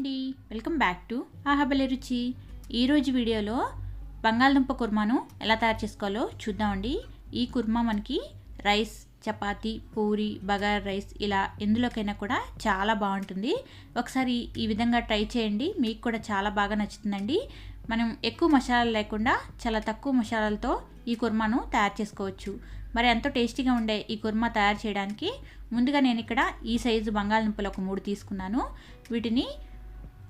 అండి. Welcome back to ఆహాబలి రుచి. ఈరోజు వీడియోలో బంగాళదుంప కుర్మాను ఎలా తయారు చేసుకోవాలో చూద్దామండి. ఈ కుర్మా మనకి రైస్ చపాతీ పూరి బగార్ రైస్ ఇలా ఎందులోకైనా కూడా చాలా బాగుంటుంది. ఒకసారి ఈ విధంగా ట్రై చేయండి. మీకు కూడా చాలా బాగా నచ్చుతుందండి. మనం ఎక్కువ మసాలాలు లేకుండా చాలా తక్కువ మసాలాలతో ఈ కుర్మాను తయారు చేసుకోవచ్చు. మరి ఎంతో టేస్టీగా ఉండే ఈ కుర్మా తయారు చేయడానికి ముందుగా నేను ఇక్కడ ఈ సైజు బంగాళదుంపలు ఒక మూడు తీసుకున్నాను. వీటిని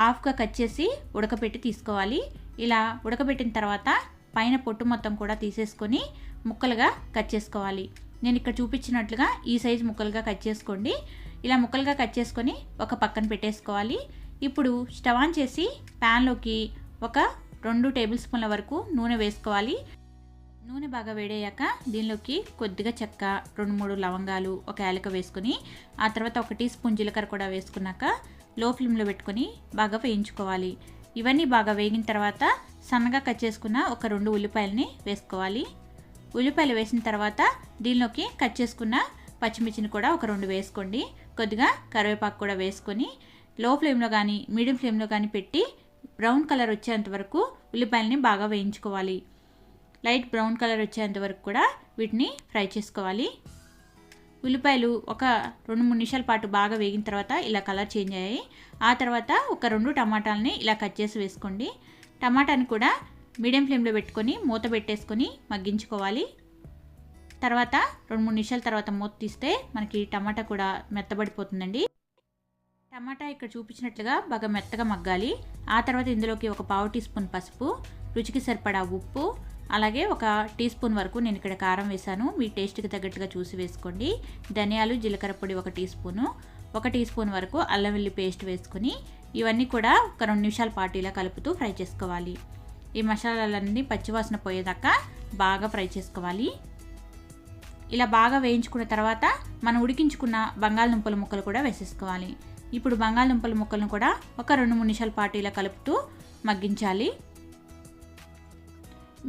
హాఫ్గా కట్ చేసి ఉడకబెట్టి తీసుకోవాలి. ఇలా ఉడకబెట్టిన తర్వాత పైన పొట్టు మొత్తం కూడా తీసేసుకొని ముక్కలుగా కట్ చేసుకోవాలి. నేను ఇక్కడ చూపించినట్లుగా ఈ సైజు ముక్కలుగా కట్ చేసుకోండి. ఇలా ముక్కలుగా కట్ చేసుకొని ఒక పక్కన పెట్టేసుకోవాలి. ఇప్పుడు స్టవ్ ఆన్ చేసి ప్యాన్లోకి ఒక రెండు టేబుల్ స్పూన్ల వరకు నూనె వేసుకోవాలి. నూనె బాగా వేడయ్యాక దీనిలోకి కొద్దిగా చెక్క రెండు మూడు లవంగాలు ఒక యాలక వేసుకొని ఆ తర్వాత ఒక టీ స్పూన్ జీలకర్ర కూడా వేసుకున్నాక లో ఫ్లేమ్లో పెట్టుకొని బాగా వేయించుకోవాలి. ఇవన్నీ బాగా వేగిన తర్వాత సన్నగా కట్ చేసుకున్న ఒక రెండు ఉల్లిపాయలని వేసుకోవాలి. ఉల్లిపాయలు వేసిన తర్వాత దీనిలోకి కట్ చేసుకున్న పచ్చిమిర్చిని కూడా ఒక రెండు వేసుకోండి. కొద్దిగా కరివేపాకు కూడా వేసుకొని లో ఫ్లేమ్లో కానీ మీడియం ఫ్లేమ్లో కానీ పెట్టి బ్రౌన్ కలర్ వచ్చేంత వరకు ఉల్లిపాయలని బాగా వేయించుకోవాలి. లైట్ బ్రౌన్ కలర్ వచ్చేంత వరకు కూడా వీటిని ఫ్రై చేసుకోవాలి. ఉల్లిపాయలు ఒక రెండు మూడు నిమిషాల పాటు బాగా వేగిన తర్వాత ఇలా కలర్ చేంజ్ అయ్యాయి. ఆ తర్వాత ఒక రెండు టమాటాలని ఇలా కట్ చేసి వేసుకోండి. టమాటాని కూడా మీడియం ఫ్లేమ్లో పెట్టుకొని మూత పెట్టేసుకొని మగ్గించుకోవాలి. తర్వాత రెండు మూడు నిమిషాల తర్వాత మూత తీస్తే మనకి టమాటా కూడా మెత్తబడిపోతుందండి. టమాటా ఇక్కడ చూపించినట్లుగా బాగా మెత్తగా మగ్గాలి. ఆ తర్వాత ఇందులోకి ఒక పావు టీ స్పూన్ పసుపు రుచికి సరిపడా ఉప్పు అలాగే ఒక టీ స్పూన్ వరకు నేను ఇక్కడ కారం వేశాను. మీ టేస్ట్కి తగ్గట్టుగా చూసి వేసుకోండి. ధనియాలు జీలకర్ర పొడి ఒక టీ స్పూను. ఒక టీ స్పూన్ వరకు అల్లం వెల్లి పేస్ట్ వేసుకొని ఇవన్నీ కూడా ఒక రెండు నిమిషాల పాటు ఇలా కలుపుతూ ఫ్రై చేసుకోవాలి. ఈ మసాలాలన్నీ పచ్చివాసన పోయేదాకా బాగా ఫ్రై చేసుకోవాలి. ఇలా బాగా వేయించుకున్న తర్వాత మనం ఉడికించుకున్న బంగాళదుంపల ముక్కలు కూడా వేసేసుకోవాలి. ఇప్పుడు బంగాళదుంపల ముక్కలను కూడా ఒక రెండు మూడు నిమిషాల పాటు ఇలా కలుపుతూ మగ్గించాలి.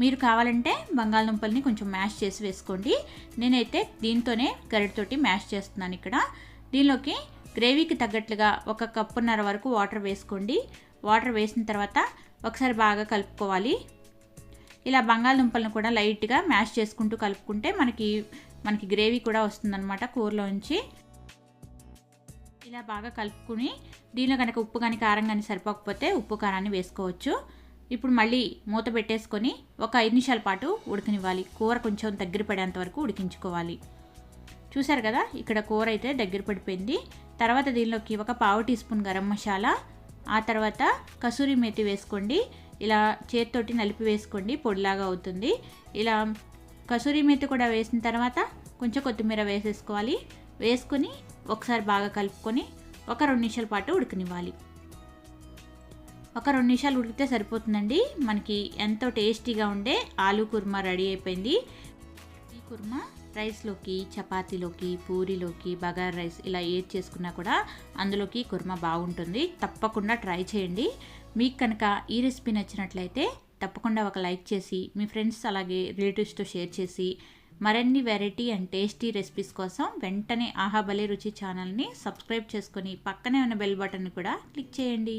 మీరు కావాలంటే బంగాళదుంపల్ని కొంచెం మ్యాష్ చేసి వేసుకోండి. నేనైతే దీంతోనే గరిటతోటి మ్యాష్ చేస్తున్నాను ఇక్కడ. దీనిలోకి గ్రేవీకి తగ్గట్లుగా ఒక కప్పున్నర వరకు వాటర్ వేసుకోండి. వాటర్ వేసిన తర్వాత ఒకసారి బాగా కలుపుకోవాలి. ఇలా బంగాళదుంపలను కూడా లైట్గా మ్యాష్ చేసుకుంటూ కలుపుకుంటే మనకి మనకి గ్రేవీ కూడా వస్తుందన్నమాట కూరలోంచి ఇలా బాగా కలుపుకుని దీనిలో కనుక ఉప్పు కానీ కారం కానీ సరిపోకపోతే ఉప్పు కారాన్ని వేసుకోవచ్చు. ఇప్పుడు మళ్ళీ మూత పెట్టేసుకొని ఒక ఐదు నిమిషాల పాటు ఉడకనివ్వాలి. కూర కొంచెం దగ్గర పడేంత వరకు ఉడికించుకోవాలి. చూసారు కదా ఇక్కడ కూర అయితే దగ్గర పడిపోయింది. తర్వాత దీనిలోకి ఒక పావు టీ స్పూన్ గరం మసాలా ఆ తర్వాత కసూరి మేతి వేసుకోండి. ఇలా చేతితోటి నలిపి వేసుకోండి పొడిలాగా అవుతుంది. ఇలా కసూరి మేతి కూడా వేసిన తర్వాత కొంచెం కొత్తిమీర వేసేసుకోవాలి. వేసుకొని ఒకసారి బాగా కలుపుకొని ఒక రెండు నిమిషాల పాటు ఉడకనివ్వాలి. ఒక రెండు నిమిషాలు ఉడికితే సరిపోతుందండి. మనకి ఎంతో టేస్టీగా ఉండే ఆలూ కుర్మా రెడీ అయిపోయింది. ఈ కుర్మా రైస్లోకి చపాతీలోకి పూరిలోకి బగార్ రైస్ ఇలా ఏది చేసుకున్నా కూడా అందులోకి కుర్మా బాగుంటుంది. తప్పకుండా ట్రై చేయండి. మీకు కనుక ఈ రెసిపీ నచ్చినట్లయితే తప్పకుండా ఒక లైక్ చేసి మీ ఫ్రెండ్స్ అలాగే రిలేటివ్స్తో షేర్ చేసి మరిన్ని వెరైటీ అండ్ టేస్టీ రెసిపీస్ కోసం వెంటనే ఆహాబలే రుచి ఛానల్ని సబ్స్క్రైబ్ చేసుకొని పక్కనే ఉన్న బెల్ బటన్ కూడా క్లిక్ చేయండి.